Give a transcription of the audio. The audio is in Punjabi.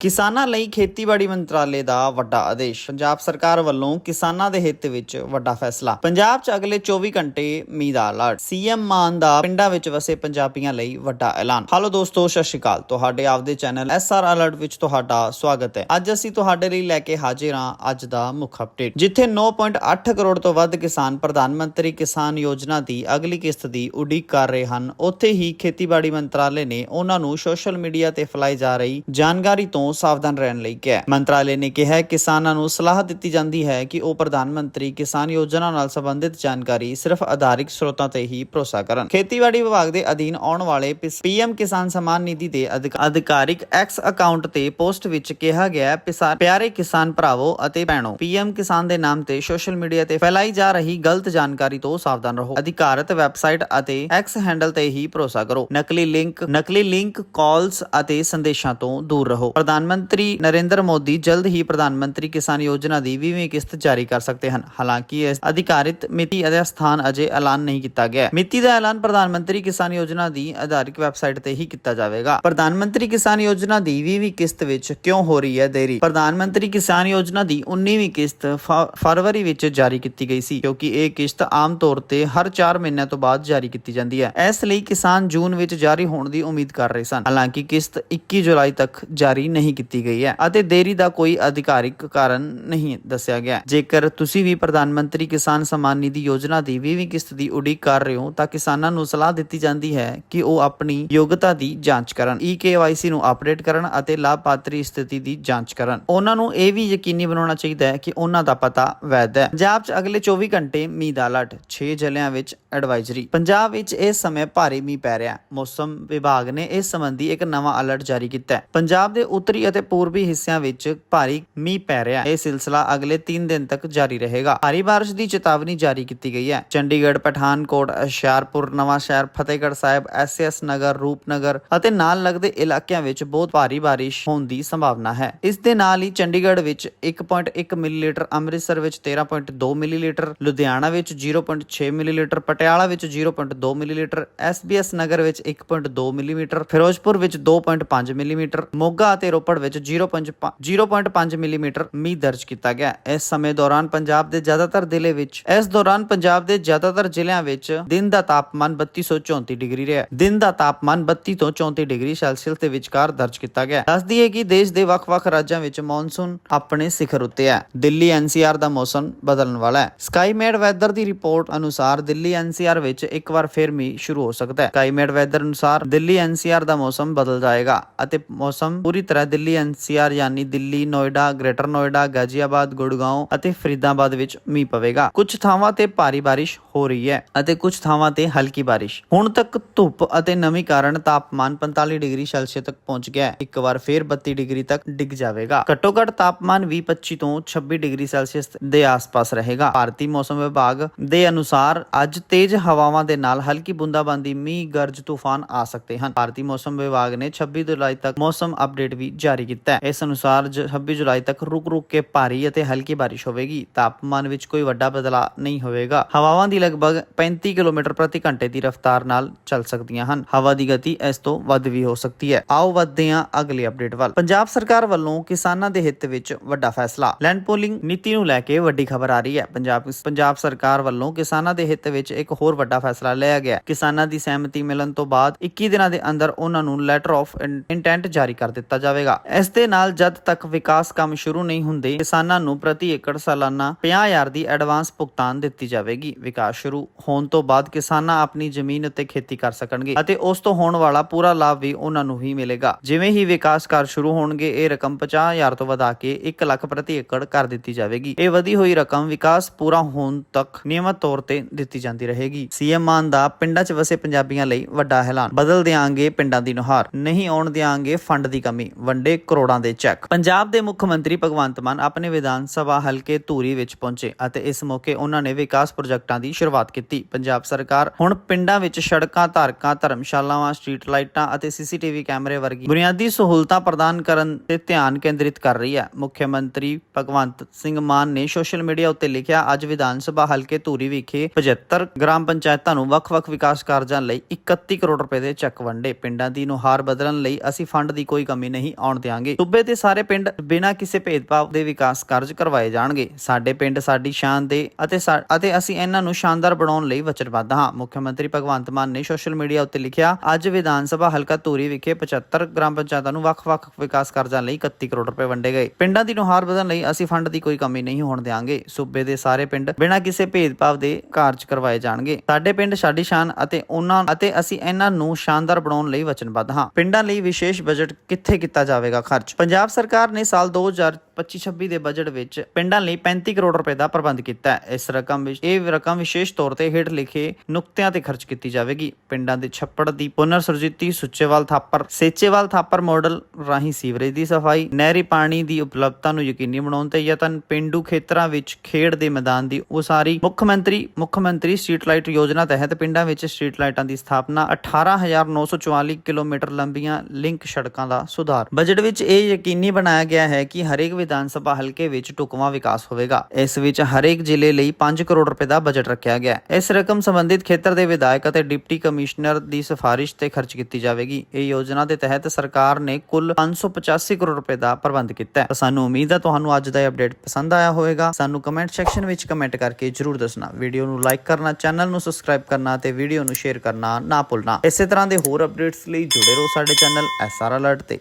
ਕਿਸਾਨਾਂ ਲਈ ਖੇਤੀਬਾੜੀ ਮੰਤਰਾਲੇ ਦਾ ਵੱਡਾ ਆਦੇਸ਼। ਪੰਜਾਬ ਸਰਕਾਰ ਵੱਲੋਂ ਕਿਸਾਨਾਂ ਦੇ ਹਿੱਤ ਵਿੱਚ ਵੱਡਾ ਫੈਸਲਾ। ਪੰਜਾਬ 'ਚ ਅਗਲੇ 24 ਘੰਟੇ ਮੀਂਹ ਦਾ ਅਲਰਟ ਸੀਐਮ ਮਾਨ ਦਾ ਪਿੰਡਾਂ ਵਿੱਚ ਵਸੇ ਪੰਜਾਬੀਆਂ ਲਈ ਵੱਡਾ ਐਲਾਨ। ਹਾਲੋ ਦੋਸਤੋ, ਸਤਿ ਸ਼੍ਰੀ ਅਕਾਲ। ਤੁਹਾਡੇ ਆਪਦੇ ਚੈਨਲ ਐਸਆਰ ਅਲਰਟ ਵਿੱਚ ਤੁਹਾਡਾ ਸਵਾਗਤ ਹੈ। ਅੱਜ ਅਸੀਂ ਤੁਹਾਡੇ ਲਈ ਲੈ ਕੇ ਹਾਜ਼ਰ ਹਾਂ ਅੱਜ ਦਾ ਮੁੱਖ ਅਪਡੇਟ ਜਿੱਥੇ 9.8 ਕਰੋੜ ਤੋਂ ਵੱਧ ਕਿਸਾਨ ਪ੍ਰਧਾਨ ਮੰਤਰੀ ਕਿਸਾਨ ਯੋਜਨਾ ਦੀ ਅਗਲੀ ਕਿਸ਼ਤ ਦੀ ਉਡੀਕ ਕਰ ਰਹੇ ਹਨ। ਉੱਥੇ ਹੀ ਖੇਤੀਬਾੜੀ ਮੰਤਰਾਲੇ ਨੇ ਉਹਨਾਂ ਨੂੰ ਸੋਸ਼ਲ ਮੀਡੀਆ ਤੇ ਫੈਲਾਈ ਜਾ ਰਹੀ ਜਾਣਕਾਰੀ ਤੋਂ ਸਾਵਧਾਨ ਰਹਿਣ ਲਈ ਕਿਹਾ। ਮੰਤਰਾਲੇ ਨੇ ਕਿਹਾ ਕਿਸਾਨਾਂ ਨੂੰ ਸਲਾਹ ਦਿੱਤੀ ਜਾਂਦੀ ਹੈ ਕਿ ਉਹ ਪ੍ਰਧਾਨ ਮੰਤਰੀ ਕਿਸਾਨ ਯੋਜਨਾ ਨਾਲ ਸੰਬੰਧਿਤ ਜਾਣਕਾਰੀ ਸਿਰਫ ਆਧਾਰਿਕ ਸਰੋਤਾਂ ਤੇ ਹੀ ਭਰੋਸਾ ਕਰਨ। ਖੇਤੀਬਾੜੀ ਵਿਭਾਗ ਦੇ ਅਧੀਨ ਆਉਣ ਵਾਲੇ ਪੀਐਮ ਕਿਸਾਨ ਸਮਾਨ ਨਿਧੀ ਦੇ ਅਧਿਕਾਰਿਕ ਐਕਸ ਅਕਾਊਂਟ ਤੇ ਪੋਸਟ ਵਿੱਚ ਕਿਹਾ ਗਿਆ ਪਿਆਰੇ ਕਿਸਾਨ ਭਰਾਵੋ ਅਤੇ ਭੈਣੋ, ਪੀਐਮ ਕਿਸਾਨ ਦੇ ਨਾਮ ਤੇ ਸੋਸ਼ਲ ਮੀਡੀਆ ਤੇ ਫੈਲਾਈ ਜਾ ਰਹੀ ਗਲਤ ਜਾਣਕਾਰੀ ਤੋਂ ਸਾਵਧਾਨ ਰਹੋ। ਅਧਿਕਾਰਤ ਵੈਬਸਾਈਟ ਅਤੇ ਐਕਸ ਹੈਂਡਲ ਤੇ ਹੀ ਭਰੋਸਾ ਕਰੋ। ਨਕਲੀ ਲਿੰਕ ਨਕਲੀ ਲਿੰਕ, ਕਾਲਸ ਅਤੇ ਸੰਦੇਸ਼ਾਂ ਤੋਂ ਦੂਰ ਰਹੋ। ਪ੍ਰਧਾਨ ਪ੍ਰਧਾਨ ਮੰਤਰੀ ਨਰਿੰਦਰ ਮੋਦੀ ਜਲਦ ਹੀ ਪ੍ਰਧਾਨ ਮੰਤਰੀ ਕਿਸਾਨ ਯੋਜਨਾ ਦੀ 20ਵੀਂ ਕਿਸ਼ਤ ਜਾਰੀ ਕਰ ਸਕਦੇ ਹਨ। ਹਾਲਾਂਕਿ ਇਸ ਅਧਿਕਾਰਿਤ ਮਿਤੀ ਅਤੇ ਸਥਾਨ ਅਜੇ ਐਲਾਨ ਨਹੀਂ ਕੀਤਾ ਗਿਆ ਹੈ। ਮਿਤੀ ਦਾ ਐਲਾਨ ਪ੍ਰਧਾਨ ਮੰਤਰੀ ਕਿਸਾਨ ਯੋਜਨਾ ਦੀ ਆਧਾਰਿਕ ਵੈਬਸਾਈਟ ਤੇ ਹੀ ਕੀਤਾ ਜਾਵੇਗਾ। ਪ੍ਰਧਾਨ ਮੰਤਰੀ ਕਿਸਾਨ ਯੋਜਨਾ ਦੀ 20ਵੀਂ ਕਿਸ਼ਤ ਵਿੱਚ ਕਿਉਂ ਹੋ ਰਹੀ ਹੈ ਦੇਰੀ? ਪ੍ਰਧਾਨ ਮੰਤਰੀ ਕਿਸਾਨ ਯੋਜਨਾ ਦੀ 19ਵੀਂ ਕਿਸ਼ਤ ਫਰਵਰੀ ਵਿੱਚ ਜਾਰੀ ਕੀਤੀ ਗਈ ਸੀ, ਕਿਉਂਕਿ ਇਹ ਕਿਸ਼ਤ ਆਮ ਤੌਰ ਤੇ ਹਰ 4 ਮਹੀਨਿਆਂ ਤੋਂ ਬਾਅਦ ਜਾਰੀ ਕੀਤੀ ਜਾਂਦੀ ਹੈ। ਇਸ ਲਈ ਕਿਸਾਨ ਜੂਨ ਵਿੱਚ ਜਾਰੀ ਹੋਣ ਦੀ ਉਮੀਦ ਕਰ ਰਹੇ ਸਨ। ਹਾਲਾਂਕਿ ਕਿਸ਼ਤ 21 ਜੁਲਾਈ ਤੱਕ ਜਾਰੀ ਨਹੀਂ ਕੀਤੀ ਗਈ ਹੈ ਅਤੇ ਦੇਰੀ ਦਾ ਕੋਈ ਅਧਿਕਾਰਿਕ ਕਾਰਨ ਨਹੀਂ ਦੱਸਿਆ ਗਿਆ। ਜੇਕਰ ਤੁਸੀਂ ਵੀ ਪ੍ਰਧਾਨ ਮੰਤਰੀ ਕਿਸਾਨ ਸਨਮਾਨ ਨਿਧੀ ਯੋਜਨਾ ਦੀ 20ਵੀਂ ਕਿਸ਼ਤ ਦੀ ਉਡੀਕ ਕਰ ਰਹੇ ਹੋ, ਤਾਂ ਕਿਸਾਨਾਂ ਨੂੰ ਸਲਾਹ ਦਿੱਤੀ ਜਾਂਦੀ ਹੈ ਕਿ ਉਹ ਆਪਣੀ ਯੋਗਤਾ ਦੀ ਜਾਂਚ ਕਰਨ EKYC ਨੂੰ ਅਪਡੇਟ ਕਰਨ ਅਤੇ ਲਾਭਪਾਤਰੀ ਸਥਿਤੀ ਦੀ ਜਾਂਚ ਕਰਨ। ਉਹਨਾਂ ਨੂੰ ਇਹ ਵੀ ਯਕੀਨੀ ਬਣਾਉਣਾ ਚਾਹੀਦਾ ਹੈ ਕਿ ਉਹਨਾਂ ਦਾ ਪਤਾ ਵੈਧ ਹੈ। ਪੰਜਾਬ 'ਚ ਅਗਲੇ 24 ਘੰਟੇ ਮੀਂਹ ਦਾ ਅਲਰਟ 6 ਜ਼ਿਲ੍ਹਿਆਂ ਵਿੱਚ ਐਡਵਾਈਜ਼ਰੀ। ਪੰਜਾਬ ਵਿੱਚ ਇਸ ਸਮੇਂ ਭਾਰੀ ਮੀਂਹ ਪੈ ਰਿਹਾ ਮੌਸਮ ਵਿਭਾਗ ਨੇ ਇਸ ਸੰਬੰਧੀ ਇੱਕ ਨਵਾਂ ਅਲਰਟ ਜਾਰੀ ਕੀਤਾ ਹੈ। ਪੰਜਾਬ ਦੇ ਉੱਤਰੀ ਅਤੇ ਪੂਰਬੀ ਹਿੱਸਿਆਂ ਵਿੱਚ ਭਾਰੀ ਮੀਂਹ ਪੈ ਰਿਹਾ ਹੈ। ਇਹ ਸਿਲਸਿਲਾ ਅਗਲੇ 3 ਦਿਨ ਤੱਕ ਜਾਰੀ ਰਹੇਗਾ। ਭਾਰੀ ਬਾਰਿਸ਼ ਦੀ ਚੇਤਾਵਨੀ ਜਾਰੀ ਕੀਤੀ ਗਈ ਹੈ। ਚੰਡੀਗੜ੍ਹ, ਪਠਾਨਕੋਟ, ਹੁਸ਼ਿਆਰਪੁਰ, ਨਵਾਂ ਸ਼ਹਿਰ, ਫਤਿਹਗੜ੍ਹ ਸਾਹਿਬ ਐਸਐਸ ਨਗਰ, ਰੂਪਨਗਰ ਅਤੇ ਨਾਲ ਲੱਗਦੇ ਇਲਾਕਿਆਂ ਵਿੱਚ ਬਹੁਤ ਭਾਰੀ ਬਾਰਿਸ਼ ਹੋਣ ਦੀ ਸੰਭਾਵਨਾ ਹੈ। ਇਸ ਦੇ ਨਾਲ ਹੀ ਚੰਡੀਗੜ੍ਹ ਵਿੱਚ 1.1 ਮਿਲੀਲੀਟਰ, ਅੰਮ੍ਰਿਤਸਰ ਵਿੱਚ 13.2 ਮਿਲੀਲੀਟਰ, ਲੁਧਿਆਣਾ ਵਿੱਚ 0.6 ਮਿਲੀਲੀਟਰ, ਪਟਿਆਲਾ ਵਿੱਚ 0.2 ਮਿਲੀਲੀਟਰ ਐਸਬੀਐਸ ਨਗਰ ਵਿੱਚ 1.2 ਮਿਲੀਮੀਟਰ, ਫਿਰੋਜ਼ਪੁਰ ਵਿੱਚ 2.5 ਮਿਲੀਮੀਟਰ, ਮੋਗਾ ਅਤੇ ਰੋਪੜ ਵਿੱਚ 0.5 0.5 ਮਿਲੀਮੀਟਰ ਮੀਂਹ ਦਰਜ ਕੀਤਾ ਗਿਆ। ਇਸ ਸਮੇਂ ਦੌਰਾਨ ਪੰਜਾਬ ਦੇ ਜ਼ਿਆਦਾਤਰ ਜ਼ਿਲ੍ਹੇ ਵਿੱਚ, ਇਸ ਦੌਰਾਨ ਪੰਜਾਬ ਦੇ ਜ਼ਿਆਦਾਤਰ ਜ਼ਿਲ੍ਹਿਆਂ ਵਿੱਚ ਦਿਨ ਦਾ ਤਾਪਮਾਨ 3234 ਡਿਗਰੀ ਰਿਹਾ। ਦਿਨ ਦਾ ਤਾਪਮਾਨ 32 ਤੋਂ 34 ਡਿਗਰੀ ਸੈਲਸੀਅਸ ਦੇ ਵਿਚਕਾਰ ਦਰਜ ਕੀਤਾ ਗਿਆ। ਹੈ। ਕਿ ਦੇਸ਼ ਦੇ ਵੱਖ-ਵੱਖ ਰਾਜਾਂ ਵਿੱਚ ਮੌਨਸੂਨ ਆਪਣੇ ਸਿਖਰ ਉੱਤੇ ਹੈ। ਦਿੱਲੀ ਐਨਸੀਆਰ ਦਾ ਮੌਸਮ ਬਦਲਣ ਵਾਲਾ ਹੈ। ਸਕਾਈਮੇਡ ਵੈਦਰ ਦੀ ਰਿਪੋਰਟ ਅਨੁਸਾਰ ਦਿੱਲੀ ਐਨਸੀਆਰ ਵਿੱਚ ਇੱਕ ਵਾਰ ਫਿਰ ਮੀਂਹ ਸ਼ੁਰੂ ਹੋ ਸਕਦਾ ਹੈ। ਸਕਾਈਮੇਡ ਵੈਦਰ ਅਨੁਸਾਰ ਦਿੱਲੀ ਐਨਸੀਆਰ ਦਾ ਮੌਸਮ ਬਦਲ ਜਾਏਗਾ ਅਤੇ ਮੌਸਮ ਪੂਰੀ ਤਰ੍ਹਾਂ ਦਿੱਲੀ ਐਨਸੀਆਰ ਯਾਨੀ ਦਿੱਲੀ, ਨੋਇਡਾ, ਗ੍ਰੇਟਰ ਨੋਇਡਾ, ਗਾਜ਼ੀਆਬਾਦ ਗੁੜਗਾਉਂ ਅਤੇ ਫਰੀਦਾਬਾਦ ਵਿੱਚ ਮੀਂਹ ਪਵੇਗਾ। ਕੁਝ ਥਾਵਾਂ ਤੇ ਭਾਰੀ ਬਾਰਿਸ਼ ਹੋ ਰਹੀ ਹੈ ਅਤੇ ਕੁਝ ਥਾਵਾਂ ਤੇ ਹਲਕੀ ਬਾਰਿਸ਼। ਹੁਣ ਤੱਕ ਧੁੱਪ ਅਤੇ ਨਮੀ ਕਾਰਨ ਤਾਪਮਾਨ 45 ਡਿਗਰੀ ਸੈਲਸੀਅਸ ਤੱਕ ਪਹੁੰਚ ਗਿਆ ਹੈ। ਇੱਕ ਵਾਰ ਫਿਰ 32 ਡਿਗਰੀ ਤੱਕ ਡਿੱਗ ਜਾਵੇਗਾ। ਘੱਟੋ ਘੱਟ ਤਾਪਮਾਨ 20-25 ਤੋਂ 26 ਡਿਗਰੀ ਸੈਲਸੀਅਸ ਦੇ ਆਸ-ਪਾਸ ਰਹੇਗਾ। ਭਾਰਤੀ ਮੌਸਮ ਵਿਭਾਗ ਦੇ ਅਨੁਸਾਰ ਅੱਜ ਤੇਜ਼ ਹਵਾਵਾਂ ਦੇ ਨਾਲ ਹਲਕੀ ਬੂੰਦਾਬਾਂਦੀ, ਮੀਂਹ, ਗਰਜ, ਤੂਫਾਨ ਆ ਸਕਦੇ ਹਨ। ਭਾਰਤੀ ਮੌਸਮ ਵਿਭਾਗ ਨੇ 26 ਜੁਲਾਈ ਤੱਕ ਮੌਸਮ ਅਪਡੇਟ ਵੀ ਜਾਰੀ ਕੀਤਾ ਹੈ। ਇਸ ਅਨੁਸਾਰ ਜ- 26 ਜੁਲਾਈ ਤੱਕ ਰੁਕ-ਰੁਕ ਕੇ ਭਾਰੀ ਅਤੇ ਹਲਕੀ ਬਾਰਿਸ਼ ਹੋਵੇਗੀ। ਤਾਪਮਾਨ ਵਿੱਚ ਕੋਈ ਵੱਡਾ ਬਦਲਾਅ ਨਹੀਂ ਹੋਵੇਗਾ। ਹਵਾਵਾਂ ਦੀ ਲਗਭਗ 35 ਕਿਲੋਮੀਟਰ ਪ੍ਰਤੀ ਘੰਟੇ ਦੀ ਰਫ਼ਤਾਰ ਨਾਲ ਚੱਲ ਸਕਦੀਆਂ ਹਨ। ਹਵਾ ਦੀ ਗਤੀ ਇਸ ਤੋਂ ਵੱਧ ਵੀ ਹੋ ਸਕਦੀ ਹੈ। ਆਓ ਵਧਦੇ ਹਾਂ ਅਗਲੀ ਅਪਡੇਟ ਵੱਲ। ਪੰਜਾਬ ਸਰਕਾਰ ਵੱਲੋਂ ਕਿਸਾਨਾਂ ਦੇ ਹਿੱਤ ਵਿੱਚ ਵੱਡਾ ਫੈਸਲਾ। ਲੈਂਡ ਪੋਲਿੰਗ ਨੀਤੀ ਨੂੰ ਲੈ ਕੇ ਵੱਡੀ ਖਬਰ ਆ ਰਹੀ ਹੈ। ਪੰਜਾਬ ਪੰਜਾਬ ਸਰਕਾਰ ਵੱਲੋਂ ਕਿਸਾਨਾਂ ਦੇ ਹਿੱਤ ਵਿੱਚ ਇੱਕ ਹੋਰ ਵੱਡਾ ਫੈਸਲਾ ਲਿਆ ਗਿਆ ਕਿਸਾਨਾਂ ਦੀ ਸਹਿਮਤੀ ਮਿਲਣ ਤੋਂ ਬਾਅਦ 21 ਦਿਨਾਂ ਦੇ ਅੰਦਰ ਉਹਨਾਂ ਨੂੰ ਲੈਟਰ ਆਫ ਇੰਟੈਂਟ ਜਾਰੀ ਕਰ ਦਿੱਤਾ ਜਾਵੇਗਾ। ਇਸ ਦੇ ਨਾਲ ਜਦ ਤੱਕ ਵਿਕਾਸ ਕੰਮ ਸ਼ੁਰੂ ਨਹੀਂ ਹੁੰਦੇ, ਕਿਸਾਨਾਂ ਨੂੰ ਪ੍ਰਤੀ ਏਕੜ ਸਾਲਾਨਾ 50000 ਦੀ ਐਡਵਾਂਸ ਭੁਗਤਾਨ ਦਿੱਤੀ ਜਾਵੇਗੀ। ਵਿਕਾਸ ਸ਼ੁਰੂ ਹੋਣ ਤੋਂ ਬਾਅਦ ਕਿਸਾਨਾਂ ਆਪਣੀ ਜ਼ਮੀਨ ਉੱਤੇ ਖੇਤੀ ਕਰ ਸਕਣਗੇ ਅਤੇ ਉਸ ਤੋਂ ਹੋਣ ਵਾਲਾ ਪੂਰਾ ਲਾਭ ਵੀ ਉਹਨਾਂ ਨੂੰ ਹੀ ਮਿਲੇਗਾ। ਜਿਵੇਂ ਹੀ ਵਿਕਾਸ ਕਾਰਜ ਸ਼ੁਰੂ ਹੋਣਗੇ, ਇਹ ਰਕਮ 50000 ਤੋਂ ਵਧਾ ਕੇ 1 ਲੱਖ ਪ੍ਰਤੀ ਏਕੜ ਕਰ ਦਿੱਤੀ ਜਾਵੇਗੀ। ਇਹ ਵਧੀ ਹੋਈ ਰਕਮ ਵਿਕਾਸ ਪੂਰਾ ਹੋਣ ਤੱਕ ਨਿਯਮਤ ਤੌਰ ਤੇ ਦਿੱਤੀ ਜਾਂਦੀ ਰਹੇਗੀ। ਸੀਐਮ ਮਾਨ ਦਾ ਪਿੰਡਾਂ 'ਚ ਵਸੇ ਪੰਜਾਬੀਆਂ ਲਈ ਵੱਡਾ ਐਲਾਨ। ਬਦਲ ਦਿਆਂਗੇ ਪਿੰਡਾਂ ਦੀ ਨੁਹਾਰ, ਨਹੀਂ ਆਉਣ ਦਿਆਂਗੇ ਫੰਡ ਦੀ ਕਮੀ। ਵੰਡੇ ਕਰੋੜਾਂ ਦੇ ਚੈੱਕ। ਪੰਜਾਬ ਦੇ ਮੁੱਖ ਮੰਤਰੀ ਭਗਵੰਤ ਮਾਨ ਆਪਣੇ ਵਿਧਾਨ ਸਭਾ ਹਲਕੇ ਧੂਰੀ ਵਿੱਚ ਪਹੁੰਚੇ ਅਤੇ ਇਸ ਮੌਕੇ ਉਹਨਾਂ ਨੇ ਵਿਕਾਸ ਪ੍ਰੋਜੈਕਟਾਂ ਦੀ ਸ਼ੁਰੂਆਤ ਕੀਤੀ। ਪੰਜਾਬ ਸਰਕਾਰ ਹੁਣ ਪਿੰਡਾਂ ਵਿੱਚ ਸੜਕਾਂ, ਧਾਰਕਾਂ, ਧਰਮਸ਼ਾਲਾਵਾਂ, ਸਟਰੀਟ ਲਾਈਟਾਂ ਅਤੇ ਸੀਸੀਟੀਵੀ ਕੈਮਰੇ ਵਰਗੀ ਬੁਨਿਆਦੀ ਸਹੂਲਤਾਂ ਪ੍ਰਦਾਨ ਕਰਨ ਤੇ ਧਿਆਨ ਕੇਂਦਰਿਤ ਕਰ ਰਹੀ ਹੈ। ਮੁੱਖ ਮੰਤਰੀ ਭਗਵੰਤ ਸਿੰਘ ਮਾਨ ਨੇ ਸੋਸ਼ਲ ਮੀਡੀਆ ਉੱਤੇ ਲਿਖਿਆ, ਅੱਜ ਵਿਧਾਨ ਸਭਾ ਹਲਕੇ ਧੂਰੀ ਵਿਖੇ 75 ਗ੍ਰਾਮ ਗ੍ਰਾਮ ਪੰਚਾਇਤਾਂ ਨੂੰ ਵੱਖ-ਵੱਖ ਵਿਕਾਸ ਕਾਰਜਾਂ ਲਈ 31 ਕਰੋੜ ਰੁਪਏ ਦੇ ਚੈੱਕ ਵੰਡੇ। ਪਿੰਡਾਂ ਦੀ ਨੁਹਾਰ ਬਦਲਣ ਲਈ ਅਸੀਂ ਫੰਡ ਦੀ ਕੋਈ ਕਮੀ ਨਹੀਂ ਆਉਣ ਦੇਵਾਂਗੇ ਸੂਬੇ ਦੇ ਸਾਰੇ ਪਿੰਡ ਬਿਨਾਂ ਕਿਸੇ ਭੇਦਭਾਵ ਦੇ ਵਿਕਾਸ ਕਾਰਜ ਕਰਵਾਏ ਜਾਣਗੇ। ਸਾਡੇ ਪਿੰਡ, ਸਾਡੀ ਸ਼ਾਨ ਦੇ ਅਤੇ ਅਤੇ ਅਸੀਂ ਇਹਨਾਂ ਨੂੰ ਸ਼ਾਨਦਾਰ ਬਣਾਉਣ ਲਈ ਵਚਨਬੱਧ ਹਾਂ। ਮੁੱਖ ਮੰਤਰੀ ਭਗਵੰਤ ਮਾਨ ਨੇ ਸੋਸ਼ਲ ਮੀਡੀਆ ਉੱਤੇ ਲਿਖਿਆ, ਅੱਜ ਵਿਧਾਨ ਸਭਾ ਹਲਕਾ ਧੂਰੀ ਵਿਖੇ 75 ਗ੍ਰਾਮ ਪੰਚਾਇਤਾਂ ਨੂੰ ਵੱਖ-ਵੱਖ ਵਿਕਾਸ ਕਾਰਜਾਂ ਲਈ 31 ਕਰੋੜ ਰੁਪਏ ਵੰਡੇ ਗਏ। ਪਿੰਡਾਂ ਦੀ ਨੁਹਾਰ ਵਧਣ ਲਈ ਅਸੀਂ ਫੰਡ ਦੀ ਕੋਈ ਕਮੀ ਨਹੀਂ ਹੋਣ ਦੇਵਾਂਗੇ ਸੂਬੇ ਦੇ ਸਾਰੇ ਪਿੰਡ ਬਿਨਾਂ ਕਿਸੇ ਭੇਦਭਾਵ ਦੇ ਕਾਰਜ ਕਰਵਾਏ ਜਾਣਗੇ। ਸਾਡੇ ਪਿੰਡ, ਸਾਡੀ ਸ਼ਾਨ ਅਤੇ ਉਹਨਾਂ, ਅਤੇ ਅਸੀਂ ਇਹਨਾਂ ਨੂੰ ਸ਼ਾਨਦਾਰ ਬਣਾਉਣ ਲਈ ਵਚਨਬੱਧ ਹਾਂ। ਪਿੰਡਾਂ ਲਈ ਵਿਸ਼ੇਸ਼ ਬਜਟ ਕਿੱਥੇ ਕੀਤਾ ਜਾਵੇਗਾ ਖਰਚ। ਪੰਜਾਬ ਸਰਕਾਰ ਨੇ ਸਾਲ 2025-26 ਦੇ ਬਜਟ ਵਿੱਚ ਪਿੰਡਾਂ ਲਈ 35 ਕਰੋੜ ਰੁਪਏ ਦਾ ਪ੍ਰਬੰਧ ਕੀਤਾ ਹੈ। ਇਸ ਰਕਮ ਵਿੱਚ, ਇਹ ਰਕਮ ਵਿਸ਼ੇਸ਼ ਤੌਰ ਤੇ ਹੇਠ ਲਿਖੇ ਨੁਕਤਿਆਂ ਤੇ ਖਰਚ ਕੀਤੀ ਜਾਵੇਗੀ। ਪਿੰਡਾਂ ਦੇ ਛੱਪੜ ਦੀ ਪੁਨਰ ਸੁਰਜੀਤੀ, ਸੁੱਚੇਵਾਲ ਥਾਪਰ, ਸੇਚੇਵਾਲ ਥਾਪਰ ਮਾਡਲ ਰਾਹੀਂ ਸੀਵਰੇਜ ਦੀ ਸਫ਼ਾਈ, ਨਹਿਰੀ ਪਾਣੀ ਦੀ ਉਪਲਬਧਤਾ ਨੂੰ ਯਕੀਨੀ ਬਣਾਉਣ ਤੇ ਯਤਨ, ਪਿੰਡੂ ਖੇਤਰਾਂ ਵਿੱਚ ਖੇਡ ਦੇ ਮੈਦਾਨ ਦੀ ਉਸਾਰੀ, ਮੁੱਖ ਮੰਤਰੀ ਮੁੱਖ ਮੰਤਰੀ ਸਟਰੀਟ ਲਾਈਟ ਯੋਜਨਾ ਤਹਿਤ ਪਿੰਡਾਂ ਵਿੱਚ ਸਟਰੀਟ ਲਾਈਟਾਂ ਦੀ ਸਥਾਪਨਾ 18944 ਕਿਲੋਮੀਟਰ ਲੰਬੀਆਂ ਲਿੰਕ ਸੜਕਾਂ ਦਾ ਸੁਧਾਰ। ਬਜਟ ਵਿੱਚ ਇਹ ਯਕੀਨੀ ਬਣਾਇਆ ਗਿਆ ਹੈ ਕਿ ਹਰੇਕ ਵਿਧਾਨ ਸਭਾ ਹਲਕੇ ਵਿੱਚ ਢੁਕਵਾਂ ਵਿਕਾਸ ਹੋਵੇਗਾ। ਇਸ ਵਿੱਚ ਹਰੇਕ ਜ਼ਿਲ੍ਹੇ ਲਈ 5 ਕਰੋੜ ਰੁਪਏ ਦਾ ਬਜਟ ਰੱਖਿਆ ਗਿਆ ਹੈ। ਇਸ ਰਕਮ ਸੰਬੰਧਿਤ ਖੇਤਰ ਦੇ ਵਿਧਾਇਕ ਅਤੇ ਡਿਪਟੀ ਕਮਿਸ਼ਨਰ ਦੀ ਸਿਫਾਰਿਸ਼ ਤੇ ਖਰਚ ਕੀਤੀ ਜਾਵੇਗੀ। ਇਹ ਯੋਜਨਾ ਦੇ ਤਹਿਤ ਸਰਕਾਰ ਨੇ ਕੁੱਲ 585 ਕਰੋੜ ਰੁਪਏ ਦਾ ਪ੍ਰਬੰਧ ਕੀਤਾ ਹੈ। ਸਾਨੂੰ ਉਮੀਦ ਹੈ ਤੁਹਾਨੂੰ ਅੱਜ ਦਾ ਇਹ ਅਪਡੇਟ ਪਸੰਦ ਆਇਆ ਹੋਵੇਗਾ। ਸਾਨੂੰ ਕਮੈਂਟ ਸੈਕਸ਼ਨ ਵਿੱਚ ਕਮੈਂਟ ਕਰਕੇ ਜਰੂਰ ਦੱਸਣਾ। ਵੀਡੀਓ ਨੂੰ ਲਾਈਕ ਕਰਨਾ, ਚੈਨਲ ਨੂੰ ਸਬਸਕ੍ਰਾਈਬ ਕਰਨਾ ਤੇ ਵੀਡੀਓ ਨੂੰ ਸ਼ੇਅਰ ਕਰਨਾ ਨਾ ਭੁੱਲਣਾ। ਇਸੇ ਤਰ੍ਹਾਂ ਦੇ ਹੋਰ ਅਪਡੇਟਸ ਲਈ ਜੁੜੇ ਰਹੋ ਸਾਡੇ ਚੈਨਲ ਐਸਆਰ ਅਲਰਟ ਤੇ।